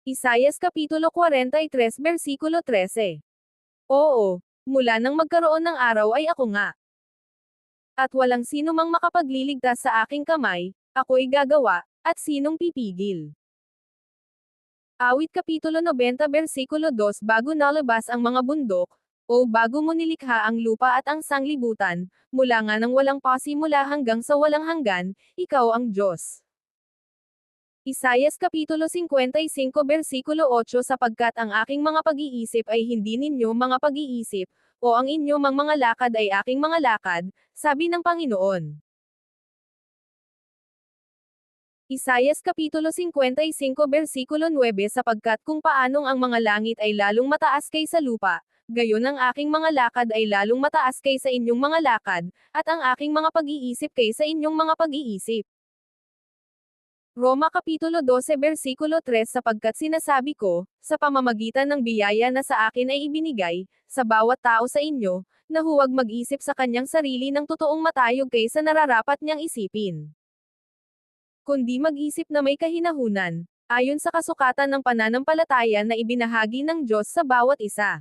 Isayas Kapitulo 43 Versikulo 13 Oo, mula nang magkaroon ng araw ay ako nga. At walang sino mang makapagliligtas sa aking kamay, ako'y gagawa, at sinong pipigil. Awit Kapitulo 90 Versikulo 2 Bago nalabas ang mga bundok, o bago mo nilikha ang lupa at ang sanglibutan, mula nga ng walang pasimula hanggang sa walang hanggan, ikaw ang Diyos. Isayas Kapitulo 55 Versikulo 8 Sapagkat ang aking mga pag-iisip ay hindi ninyo mga pag-iisip, o ang inyo mang mga lakad ay aking mga lakad, sabi ng Panginoon. Isayas Kapitulo 55 Versikulo 9 Sapagkat kung paanong ang mga langit ay lalong mataas kaysa lupa, gayon ang aking mga lakad ay lalong mataas kaysa inyong mga lakad, at ang aking mga pag-iisip kaysa inyong mga pag-iisip. Roma Kapitulo 12 Versikulo 3 Sapagkat sinasabi ko, sa pamamagitan ng biyaya na sa akin ay ibinigay, sa bawat tao sa inyo, na huwag mag-isip sa kanyang sarili ng totoong matayog kaysa nararapat niyang isipin. Kundi mag-isip na may kahinahunan, ayon sa kasukatan ng pananampalataya na ibinahagi ng Diyos sa bawat isa.